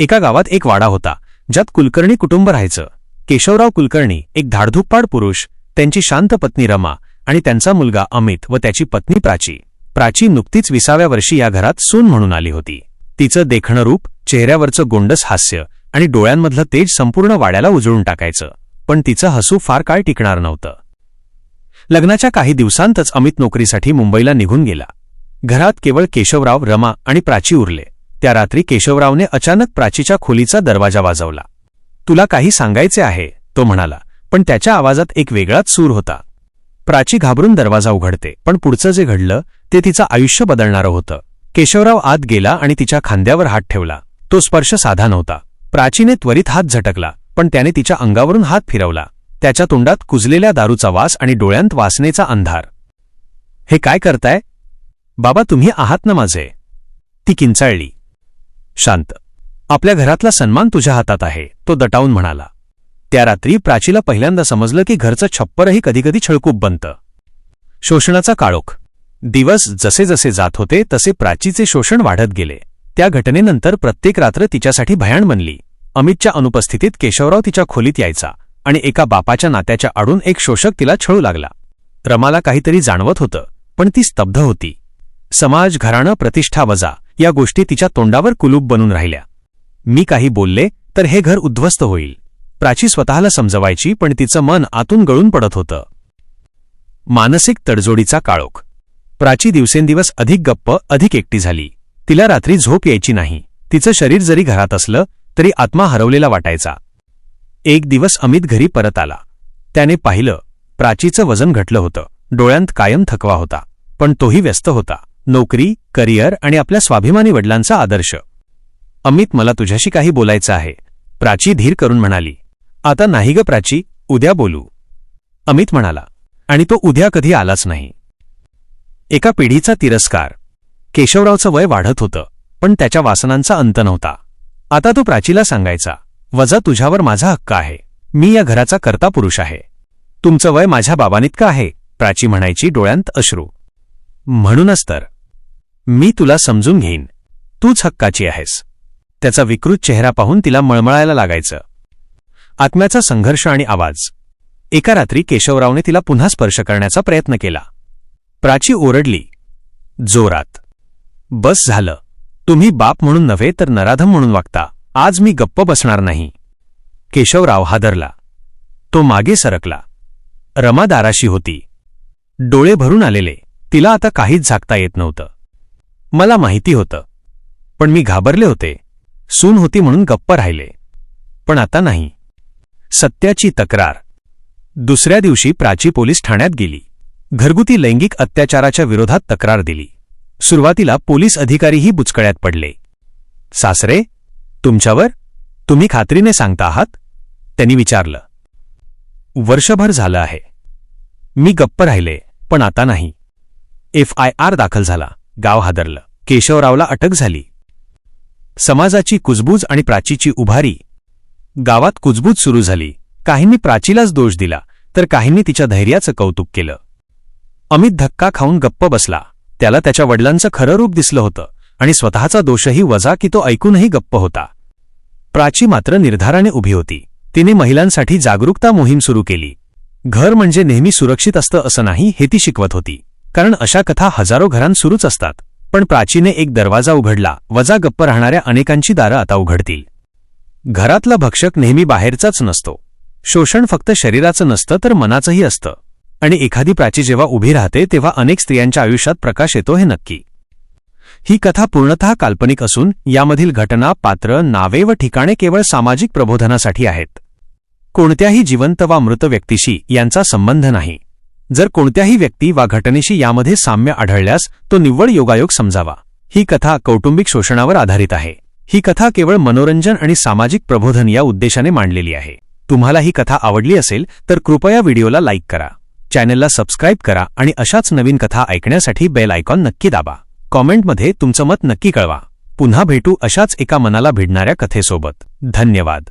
एका गावात एक वाडा होता ज्यात कुलकर्णी कुटुंब राहायचं. केशवराव कुलकर्णी एक धाडधुप्पाड पुरुष त्यांची शांत पत्नी रमा आणि त्यांचा मुलगा अमित व त्याची पत्नी प्राची. प्राची नुकतीच विसाव्या वर्षी या घरात सून म्हणून आली होती. तिचं देखणं रूप चेहऱ्यावरचं गोंडस हास्य आणि डोळ्यांमधलं तेज संपूर्ण वाड्याला उजळून टाकायचं. पण तिचं हसू फार काळ टिकणार नव्हतं. लग्नाच्या काही दिवसांतच अमित नोकरीसाठी मुंबईला निघून गेला. घरात केवळ केशवराव रमा आणि प्राची उरले. त्या रात्री केशवरावने अचानक प्राचीच्या खोलीचा दरवाजा वाजवला. तुला काही सांगायचे आहे तो म्हणाला पण त्याच्या आवाजात एक वेगळाच सूर होता. प्राची घाबरून दरवाजा उघडते पण पुढचं जे घडलं ते तिचं आयुष्य बदलणारं होतं. केशवराव आत गेला आणि तिच्या खांद्यावर हात ठेवला. तो स्पर्श साधा नव्हता. प्राचीने त्वरित हात झटकला पण त्याने तिच्या अंगावरून हात फिरवला. त्याच्या तोंडात कुजलेल्या दारूचा वास आणि डोळ्यांत वासनेचा अंधार. हे काय करताय? बाबा तुम्ही आहात ना माझे. ती किंचाळली. शांत. आपल्या घरातला सन्मान तुझ्या हातात आहे तो दटावून म्हणाला. त्या रात्री प्राचीला पहिल्यांदा समजलं की घरचं छप्परही कधीकधी छळकूप बनतं. शोषणाचा काळोख. दिवस जसे जसे जात होते तसे प्राचीचे शोषण वाढत गेले. त्या घटनेनंतर प्रत्येक रात्र तिच्यासाठी भयाण बनली. अमितच्या अनुपस्थितीत केशवराव तिच्या खोलीत यायचा आणि एका बापाच्या नात्याच्या आडून एक शोषक तिला छळू लागला. रमाला काहीतरी जाणवत होतं पण ती स्तब्ध होती. समाज घराणं प्रतिष्ठा वजा. या गोष्टी तिच्या तोंडावर कुलूप बनून राहिल्या. मी काही बोलले तर हे घर उद्ध्वस्त होईल. प्राची स्वतःला समजवायची पण तिचं मन आतून गळून पडत होतं. मानसिक तडजोडीचा काळोख. प्राची दिवसेंदिवस अधिक गप्प अधिक एकटी झाली. तिला रात्री झोप यायची नाही. तिचं शरीर जरी घरात असलं तरी आत्मा हरवलेला वाटायचा. एक दिवस अमित घरी परत आला. त्याने पाहिलं प्राचीचं वजन घटलं होतं. डोळ्यांत कायम थकवा होता. पण तोही व्यस्त होता. नोकरी करिअर आणि आपल्या स्वाभिमानी वडिलांचा आदर्श. अमित मला तुझ्याशी काही बोलायचं आहे. प्राची धीर करून म्हणाली. आता नाही ग प्राची उद्या बोलू. अमित म्हणाला. आणि तो उद्या कधी आलाच नाही. एका पिढीचा तिरस्कार. केशवरावचं वय वाढत होतं पण त्याच्या वासनांचा अंत नव्हता. आता तो प्राचीला सांगायचा वजा तुझ्यावर माझा हक्क आहे. मी या घराचा कर्ता पुरुष आहे. तुमचं वय माझ्या बाबानितकं आहे प्राची म्हणायची डोळ्यांत अश्रू. म्हणूनच तर मी तुला समजून घेईन. तूच हक्काची आहेस. त्याचा विकृत चेहरा पाहून तिला मळमळायला लागायचं. आत्म्याचा संघर्ष आणि आवाज. एका रात्री केशवरावने तिला पुन्हा स्पर्श करण्याचा प्रयत्न केला. प्राची ओरडली. जोरात. बस झालं. तुम्ही बाप म्हणून नव्हे तर नराधम म्हणून वागता. आज मी गप्प बसणार नाही. केशवराव हादरला. तो मागे सरकला. रमा दाराशी होती. डोळे भरून आलेले. तिला आता काहीच झाकता येत नव्हतं. मला माहिती होतं. पण मी घाबरले होते. सून होती म्हणून गप्प राहिले. पण आता नाही. सत्याची तक्रार. दुसऱ्या दिवशी प्राची पोलीस ठाण्यात गेली. घरगुती लैंगिक अत्याचाराच्या विरोधात तक्रार दिली. सुरुवातीला पोलीस अधिकारीही बुचकळ्यात पडले. सासरे तुमच्यावर तुम्ही खात्रीने सांगता आहात? त्यांनी विचारलं. वर्षभर झालं आहे. मी गप्प राहिले पण आता नाही. एफ आय आर दाखल झाला. गाव हादरलं. केशवरावला अटक झाली. समाजाची कुजबूज आणि प्राचीची उभारी. गावात कुजबूज सुरू झाली. काहींनी प्राचीलाच दोष दिला तर काहींनी तिच्या धैर्याचं कौतुक केलं. अमित धक्का खाऊन गप्प बसला. त्याला त्याच्या वडिलांचं खरं रूप दिसलं होतं आणि स्वतःचा दोषही वजा की तो ऐकूनही गप्प होता. प्राची मात्र निर्धाराने उभी होती. तिने महिलांसाठी जागरूकता मोहीम सुरू केली. घर म्हणजे नेहमी सुरक्षित असतं असं नाही हे ती शिकवत होती. कारण अशा कथा हजारो घरांत सुरूच असतात. पण प्राचीने एक दरवाजा उघडला वजा गप्प राहणाऱ्या अनेकांची दारं आता उघडतील. घरातला भक्षक नेहमी बाहेरचाच नसतो. शोषण फक्त शरीराचं नसतं तर मनाचंही असतं. आणि एखादी प्राची जेव्हा उभी राहते तेव्हा अनेक स्त्रियांच्या आयुष्यात प्रकाश येतो हे नक्की. ही कथा पूर्णतः काल्पनिक असून यामधील घटना पात्र नावे व ठिकाणे केवळ सामाजिक प्रबोधनासाठी आहेत. कोणत्याही जिवंत वा मृत व्यक्तीशी यांचा संबंध नाही. जर कोणत्याही व्यक्ती वा घटनेशी यामध्ये साम्य आढळल्यास तो निव्वळ योगायोग समजावा. ही कथा कौटुंबिक शोषणावर आधारित आहे. ही कथा केवळ मनोरंजन आणि सामाजिक प्रबोधन या उद्देशाने मांडलेली आहे. तुम्हाला ही कथा आवडली असेल तर कृपया व्हिडिओला लाईक करा. चॅनलला सबस्क्राईब करा आणि अशाच नवीन कथा ऐकण्यासाठी बेल आयकॉन नक्की दाबा. कॉमेंटमध्ये तुमचं मत नक्की कळवा. पुन्हा भेटू अशाच एका मनाला भिडणाऱ्या कथेसोबत. धन्यवाद.